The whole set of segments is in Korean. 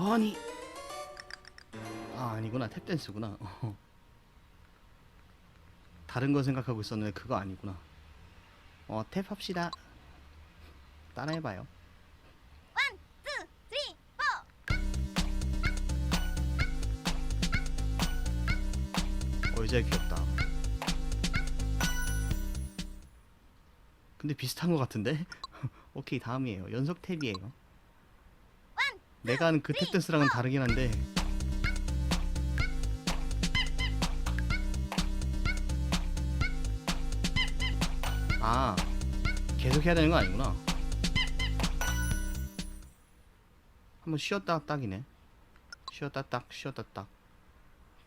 아니. 아 아니구나. 탭댄스구나. 어. 다른 거 생각하고 있었는데 그거 아니구나. 어 탭합시다. 따라해봐요. 포. 어 이제 귀엽다. 근데 비슷한 거 같은데? 오케이 다음이에요. 연속 탭이에요 내가 하는 그 탭댄스랑은 다르긴 한데 아 계속 해야 되는 거 아니구나 한번 쉬었다 딱이네 쉬었다 딱 쉬었다 딱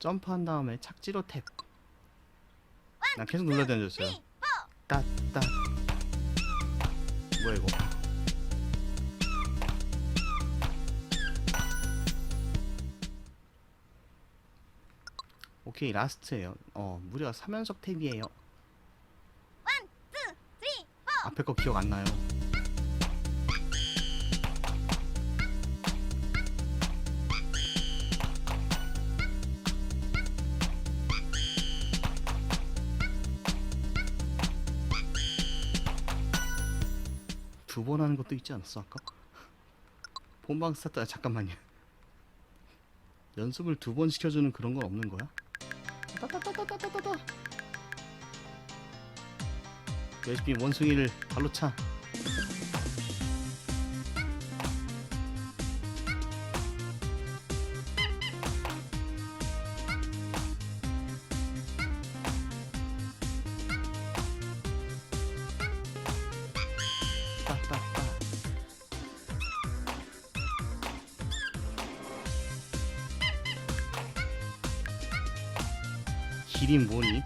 점프한 다음에 착지로 탭. 난 계속 눌러야 되는 줄 알았어요. 따따. 뭐야 이거? 오케이 라스트예요. 어 무려 3연속 탭이에요. 앞에 거 기억 안 나요. 두 번 하는 것도 있지 않았어 아까? 본방 스타트 아, 잠깐만요. 연습을 두 번 시켜주는 그런 건 없는 거야? 열심히 원숭이를 발로 차. 길이 뭐니?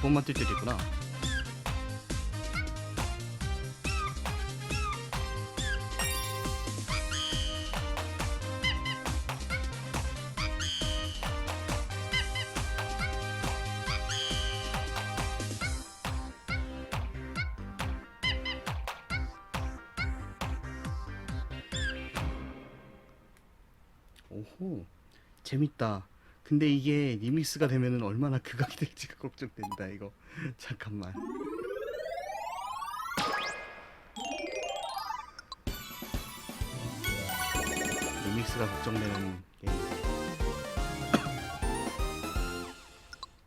두 번만 뛸 때도 있구나. 오호 재밌다. 근데 이게 리믹스가 되면은 얼마나 극악이 될지가 걱정된다 이거. 잠깐만. 리믹스가 걱정되는 게임.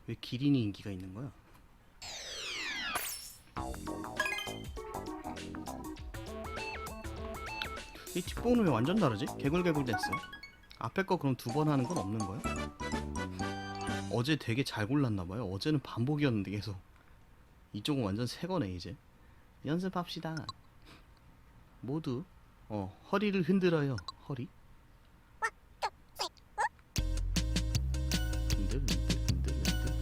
왜 기린이 인기가 있는 거야? 이 뒷부분은 왜 완전 다르지? 개굴개굴 댄스. 앞에 거 그럼 두 번 하는 건 없는 거야? 어제 되게 잘 골랐나봐요. 어제는 반복이었는데 계속. 이쪽은 완전 새 거네, 이제. 연습합시다. 모두, 어, 허리를 흔들어요. 허리? 흔들, 흔들, 흔들, 흔들,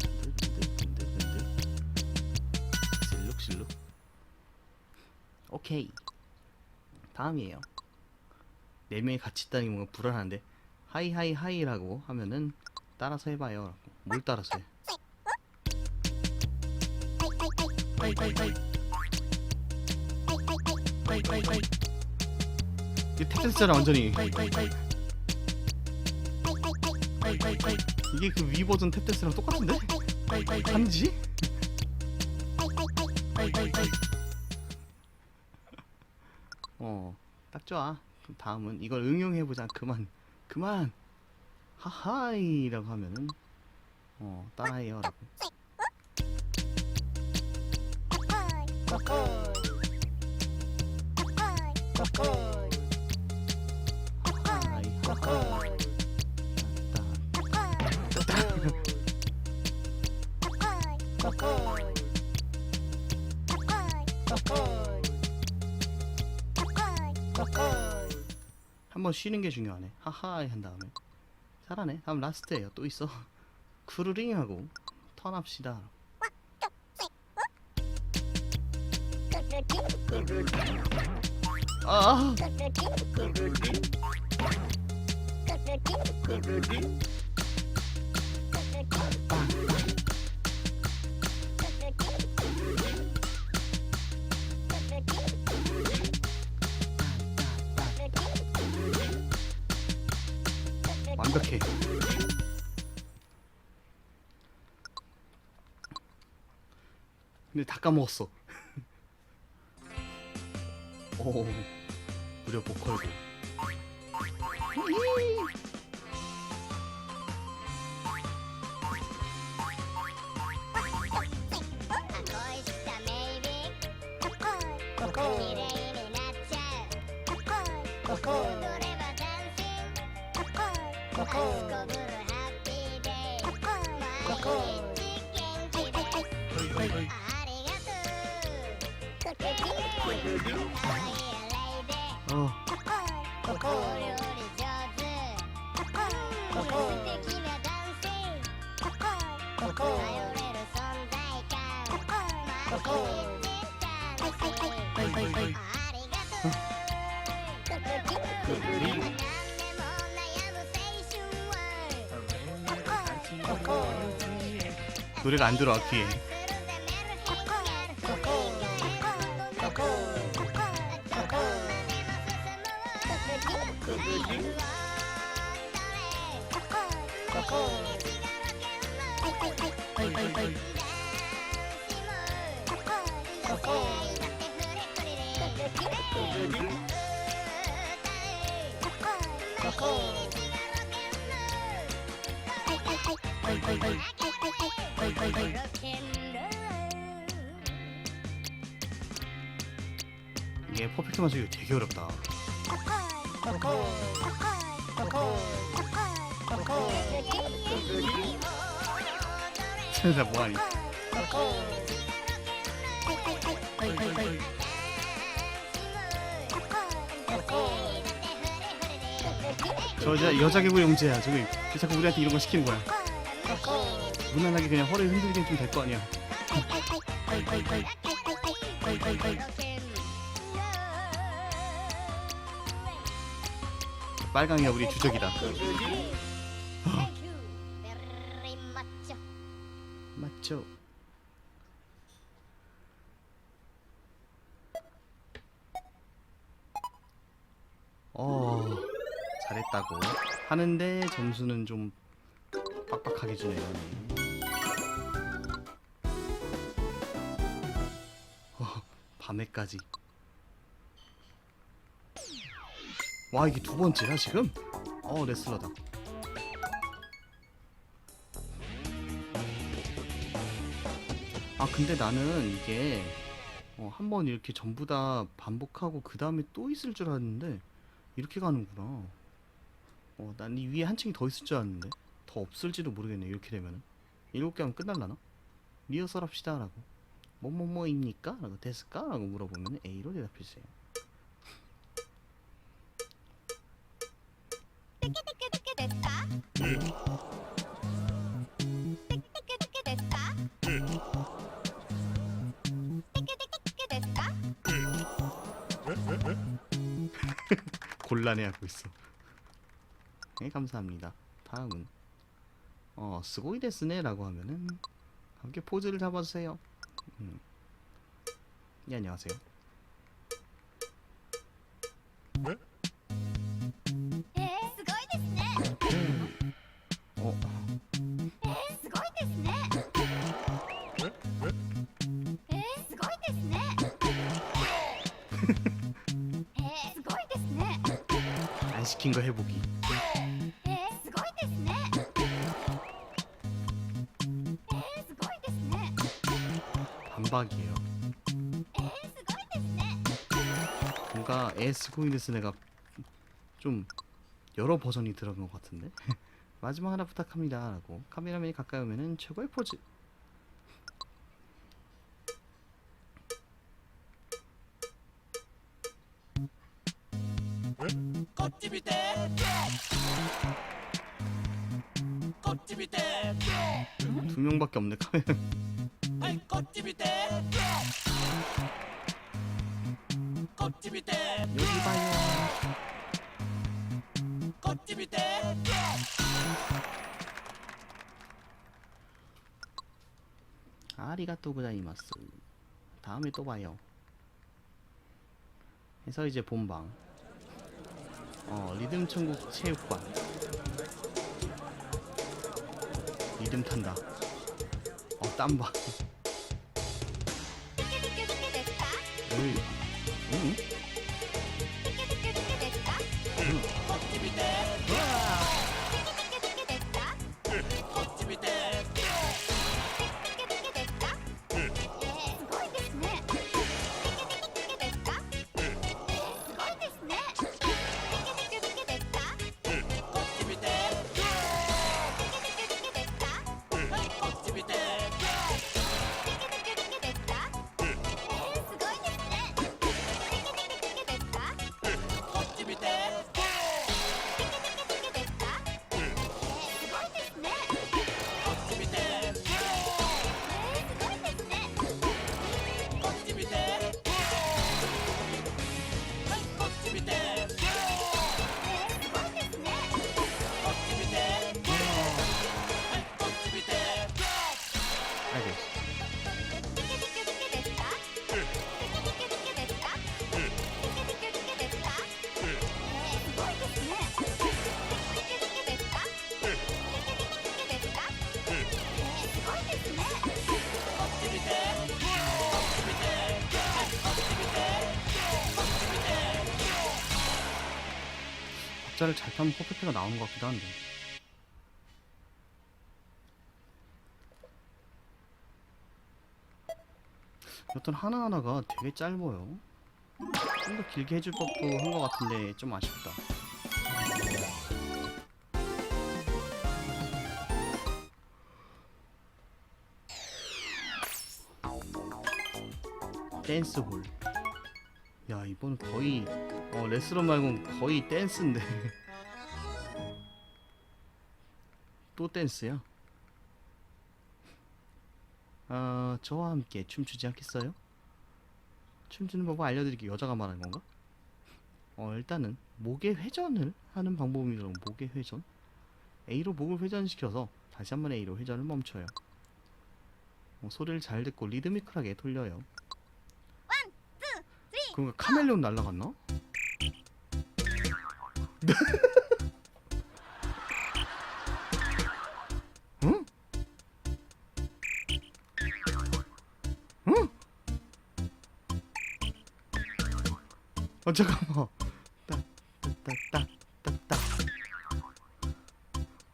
흔들, 흔들, 흔들. 실룩실룩. 오케이. 다음이에요. 네 명이 같이 있다는 게 뭔가 불안한데. 하이 하이 하이라고 하면은 따라서 해봐요. 뭘 따라서 해? 이게 텍스트랑 완전히 이게 그 위 버전 탭댄스랑 똑같은데? 한지? 어, 딱 좋아. 그럼 다음은 이걸 응용해보자. 그만, 그만 하하이라고 하면은 어 따라해요 라고 하하이 번 쉬는 게 중요하네. 하하 한 다음에 잘하네. 다음 라스트예요. 또 있어. 크루링 하고 턴합시다. 아 완벽해. 근데 다 까먹었어. 오, 무려 보컬 짠 노래가 안 들어와 귀에. 이게 퍼펙트 맞추기 되게 어렵다. 진짜 뭐하니? 저 여자 여자 개구리 용재야. 저기 왜 자꾸 우리한테 이런 거 시키는 거야. 무난하게 그냥 허리 흔들기는 좀될 거 아니야. 빨강이가 우리 주적이다. 맞죠? 어 잘했다고 하는데 점수는 좀 빡빡하게 주네요. 네. 어, 밤에까지. 와 이게 두 번째야 지금? 어 레슬러다. 근데 나는 이게 어, 한 번 이렇게 전부 다 반복하고 그 다음에 또 있을 줄 알았는데 이렇게 가는구나. 어, 난 이 위에 한 층이 더 있을 줄 알았는데 더 없을지도 모르겠네. 이렇게 되면은 일곱 개 하면 끝날라나? 리허설 합시다라고. 뭐뭐뭐입니까? 라고 됐을까? 라고 물어보면 A로 대답해주세요. 곤란해하고 있어. 네, 감사합니다. 다음은 어 스고이 데스네라고 하면은 함께 포즈를 잡아주세요. 음. 네, 안녕하세요. 안 시킨 거 해보기. えー、すごいですね。えー、すごいですね。 반박이에요. えー、すごいですね。 뭔가 에스고이데스네가 좀 여러 버전이 들어간 것 같은데 마지막 하나 부탁합니다라고 카메라맨이 가까이 오면은 최고의 포즈. 밖에 없네 카메라. 아이 꽃집이 돼. 꽃집이 돼. 여기 봐요. 꽃집이 돼. 아리가또 고자이마스. 다음에 또 봐요. 해서 이제 본방. 어 리듬 천국 체육관. 리듬 탄다. 어 땀봐. テケ 박자를 잘 타면 퍼펙트가 나오는 것 같기도 한데. 여튼 하나하나가 되게 짧아요. 좀 더 길게 해줄 법도 한 것 같은데 좀 아쉽다. 댄스홀. 야 이번 거의 어 레스런 말고는 거의 댄스인데 또 댄스야? 아 저와 함께 춤추지 않겠어요? 춤추는 법을 알려드릴게요 여자가 말하는 건가? 어 일단은 목의 회전을 하는 방법입니다 목의 회전 A로 목을 회전시켜서 다시 한 번 A로 회전을 멈춰요 어, 소리를 잘 듣고 리드미컬하게 돌려요 그러니까 카멜레온 날라갔나? 응? 응? 아 잠깐만. 따따따따따따.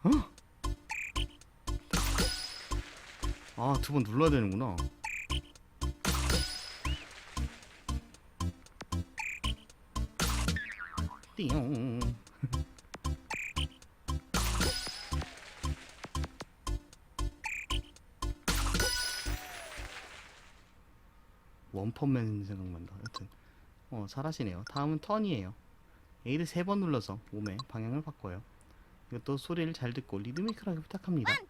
어? 아, 두 번 눌러야 되는구나. 띠용. 원펀맨 생각난다. 여튼 어 잘하시네요. 다음은 턴이에요. A를 세 번 눌러서 몸의 방향을 바꿔요. 이것도 소리를 잘 듣고 리드미컬하게 부탁합니다. 된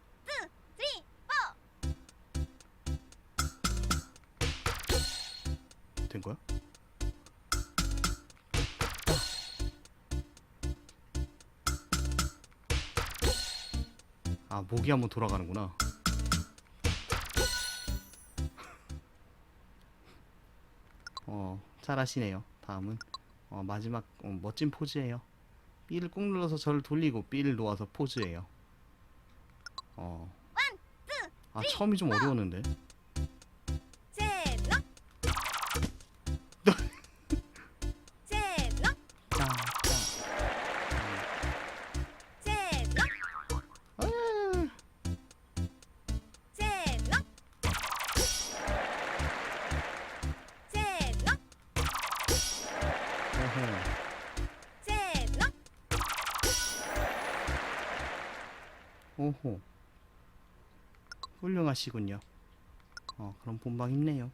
목이 한번 돌아가는구나. 어 잘하시네요. 다음은 어, 마지막 어, 멋진 포즈예요. B를 꾹 눌러서 저를 돌리고 B를 놓아서 포즈예요. 어. 아 처음이 좀 어려웠는데. 오호. 훌륭하시군요. 어, 그럼 본방 힘내요.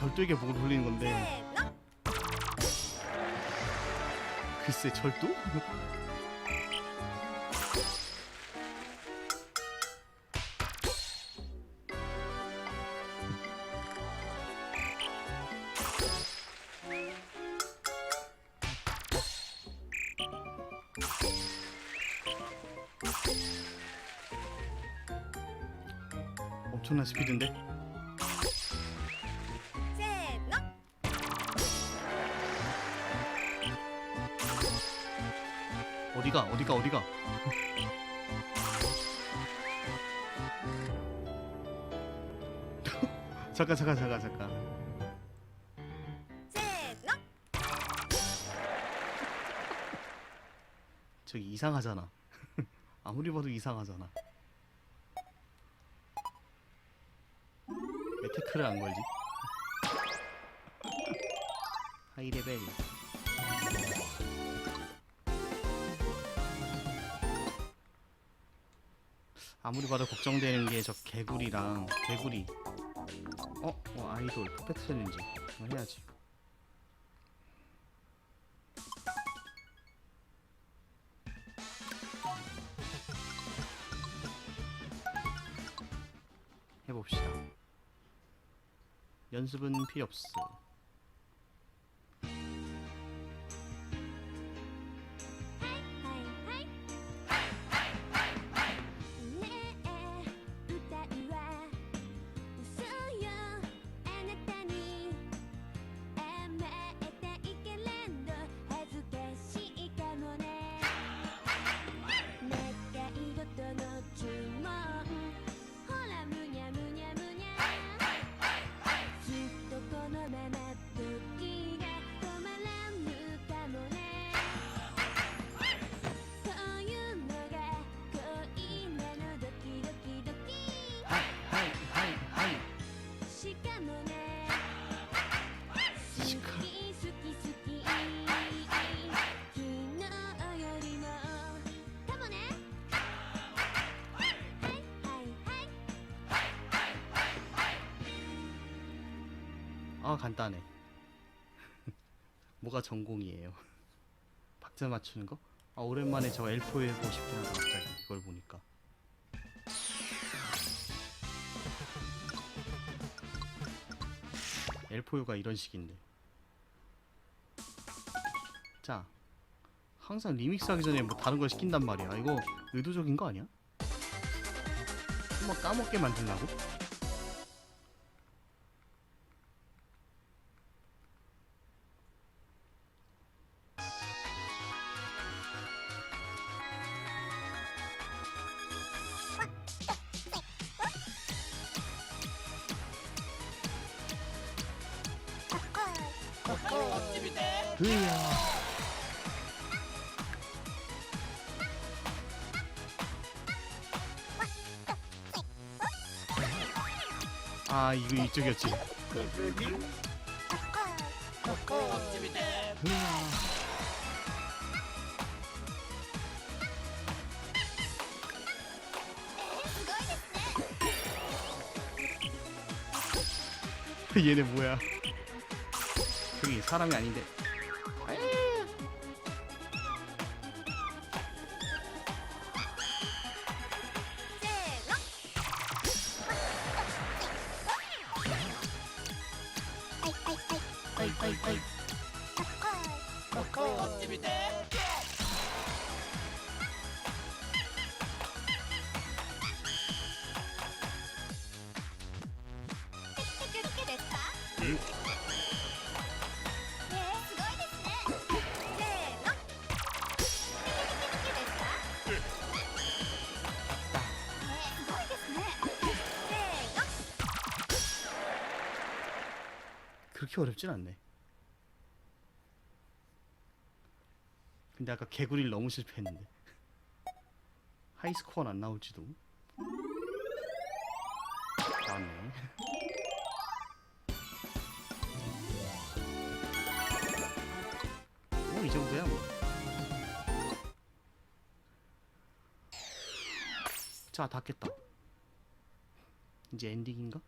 절 절도에게 목을 돌리는 건데 글쎄 절도? 어디가 어디가 어디가? 잠깐 잠깐 잠깐 잠깐. 저기 이상하잖아. 아무리 봐도 이상하잖아. 왜 태클을 안 걸지? 하이레벨 아무리 봐도 걱정되는 게 저 개구리랑 개구리. 어? 어 아이돌 퍼펙트 챌린지 이거 해야지. 해봅시다. 연습은 필요 없어 아 간단해 뭐가 전공이에요 박자 맞추는 거? 아 오랜만에 저 엘포 해보고 싶긴 하다 갑자기 이걸 보니까 엘포유가 이런 식인데 자 항상 리믹스 하기 전에 뭐 다른 걸 시킨단 말이야 이거 의도적인 거 아니야? 한번 까먹게 만들라고? 으야 아 이거 이쪽이었지. 얘네 뭐야? 저기 사람이 아닌데 세 그렇게 어렵진 않네 근데 아까 개구리를 너무 실패했는데 하이스코어는 안 나올지도 나왔네 뭐 이 정도야 뭐. 자, 다 깼다. 이제 엔딩인가?